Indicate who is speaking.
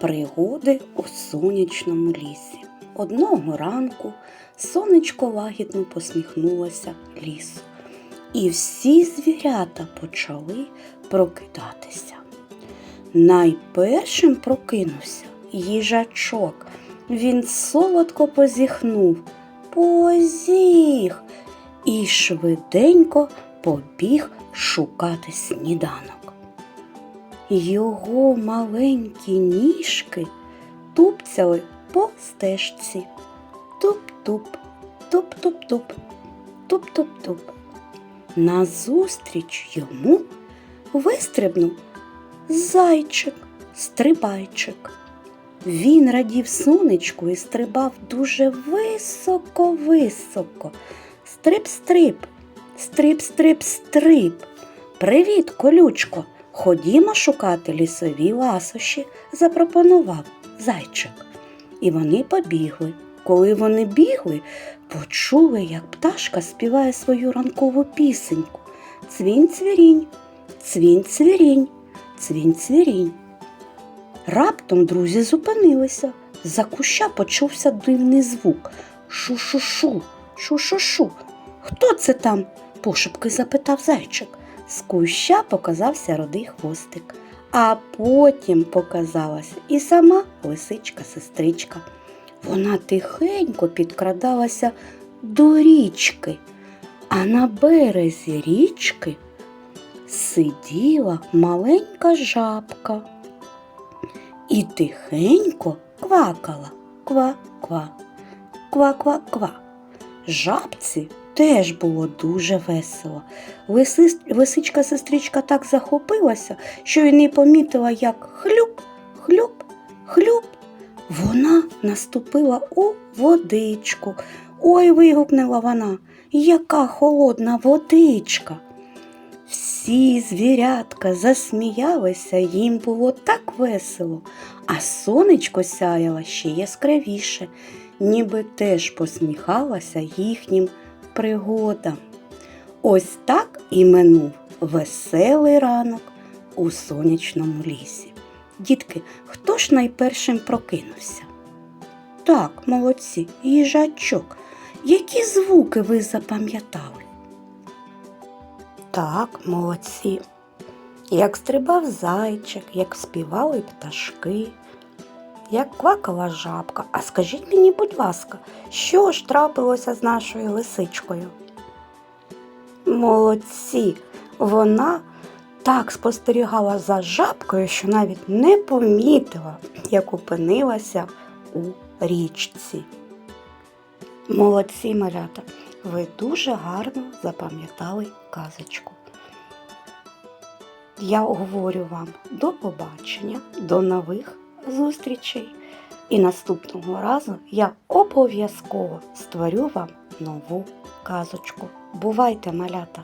Speaker 1: Пригоди у сонячному лісі. Одного ранку сонечко лагідно посміхнулося лісу, і всі звірята почали прокидатися. Найпершим прокинувся їжачок. Він солодко позіхнув, позіг і швиденько побіг шукати сніданок. Його маленькі ніжки тупцяли по стежці. Туп-туп, туп-туп-туп, туп-туп-туп. Назустріч йому вистрибнув зайчик, стрибайчик. Він радів сонечку і стрибав дуже високо-високо. Стрип-стрип, стрип-стрип-стрип. Привіт, колючко. Ходімо шукати лісові ласощі, запропонував зайчик. І вони побігли. Коли вони бігли, почули, як пташка співає свою ранкову пісеньку. Цвінь цвірінь, цвінь цвірінь, цвінь цвірінь. Раптом друзі зупинилися. За куща почувся дивний звук. Шу-шу-шу, шу-шу-шу. Хто це там? пошепки запитав зайчик. З куща показався рудий хвостик, а потім показалася і сама лисичка-сестричка. Вона тихенько підкрадалася до річки, а на березі річки сиділа маленька жабка і тихенько квакала ква-ква, ква-ква-ква. Жабці теж було дуже весело. Лисис- Лисичка-сестричка так захопилася, що й не помітила, як хлюп, хлюп, хлюп. Вона наступила у водичку. Ой, вигукнула вона, яка холодна водичка. Всі звірятка засміялися, їм було так весело, а сонечко сяяло ще яскравіше, ніби теж посміхалася їхнім пригодам. Ось так і минув веселий ранок у сонячному лісі. Дітки, хто ж найпершим прокинувся? Так, молодці, їжачок. Які звуки ви запам'ятали? Так, молодці. Як стрибав зайчик, як співали пташки, як квакала жабка. А скажіть мені, будь ласка, що ж трапилося з нашою лисичкою? Молодці, вона так спостерігала за жабкою, що навіть не помітила, як опинилася у річці. Молодці, малята, ви дуже гарно запам'ятали казочку. Я говорю вам до побачення, до нових зустрічей. І наступного разу я обов'язково створю вам нову казочку. Бувайте, малята!